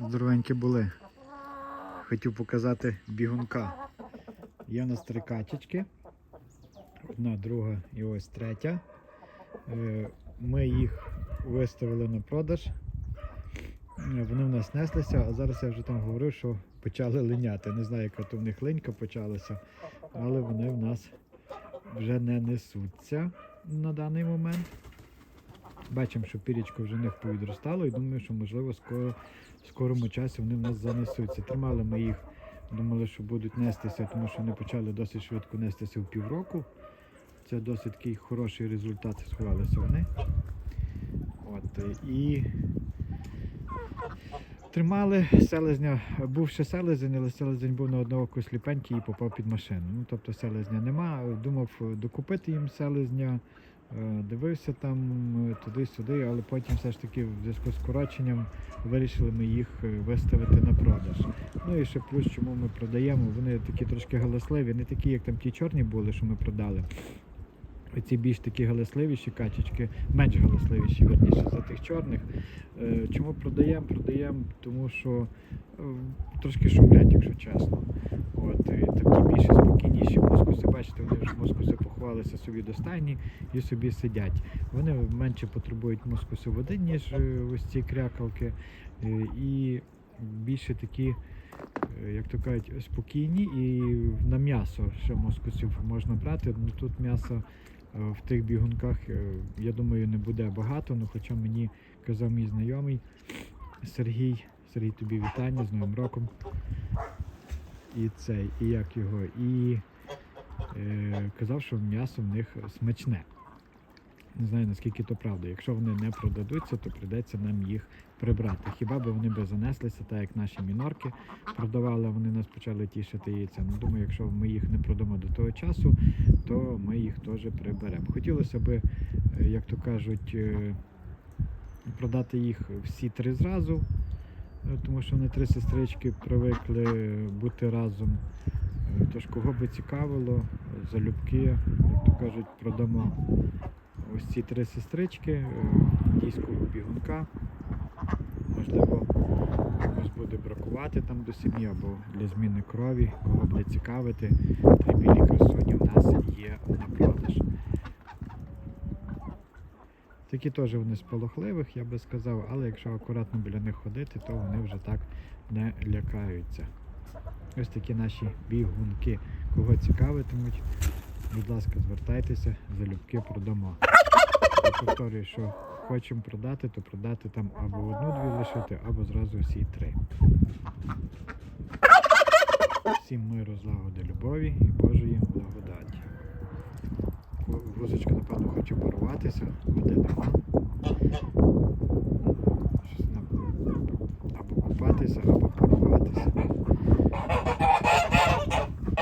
Здоровенькі були. Хотів показати бігунка. Є у нас три качечки. Одна, друга і ось третя. Е, Ми їх виставили на продаж. Е, Вони в нас неслися, а зараз я вже там говорив, що почали линяти. Не знаю, яка то в них линька почалася, але вони в нас вже не несуться на даний момент. Бачимо, що пірічко вже них повідростало і думаю, що можливо скоро, в скорому часі вони в нас занесуться. Тримали ми їх, думали, що будуть нестися, тому що вони почали досить швидко нестися в півроку. Це досить такий хороший результат сховалися вони. От, і тримали селезня, був ще селезень, але селезень був на одного сліпенький і попав під машину. Ну, тобто селезня нема. Думав докупити їм селезня, дивився там е, туди-сюди, але потім все ж таки в зв'язку з скороченням вирішили ми їх е, виставити на продаж. Ну і ще плюс, чому ми продаємо, вони такі трошки галасливі, не такі, як там ті чорні були, що ми продали. Оці більш такі галасливіші качечки, менш галасливіші, верніше, за тих чорних. Е, Чому продаємо? Продаємо, тому що е, трошки шумлять, якщо чесно. От, і такі більше спокійніші вже мускуси собі до і собі сидять. Вони менше потребують мускусу води, ніж е, ось ці крякалки. Е, І більше такі, е, як то кажуть, спокійні і на м'ясо ще мускусів можна брати. Ну, тут м'ясо в тих бігунках, я думаю, не буде багато, ну хоча мені казав мій знайомий Сергій. Сергій, тобі вітання з Новим роком. І цей, і як його, і казав, що м'ясо в них смачне. Не знаю наскільки то правда. Якщо вони не продадуться, то прийдеться нам їх прибрати. Хіба би вони би занеслися, так як наші мінорки продавали, вони нас почали тішити яйцем. Ну, думаю, якщо ми їх не продамо до того часу, то ми їх теж приберемо. Хотілося би, е, як то кажуть, е, продати їх всі три зразу, е, тому що вони три сестрички привикли бути разом. Е, Тож кого би цікавило, залюбки, як то кажуть, продамо ось ці три сестрички е, дійського бігунка. Можливо, комусь буде бракувати там до сім'ї або для зміни крові, кого буде цікавити. Три білі красуні в нас є на продаж. Такі теж вони з полохливих, я би сказав, але якщо акуратно біля них ходити, то вони вже так не лякаються. Ось такі наші бігунки. Кого цікавитимуть, будь ласка, звертайтеся, залюбки продамо. Я повторюю, що хочемо продати, то продати там або одну-дві лишити, або зразу всі три. Всім миру, злагоди, любові і Божої благодаті. Вузочка, напевно, хоче паруватися, води нема.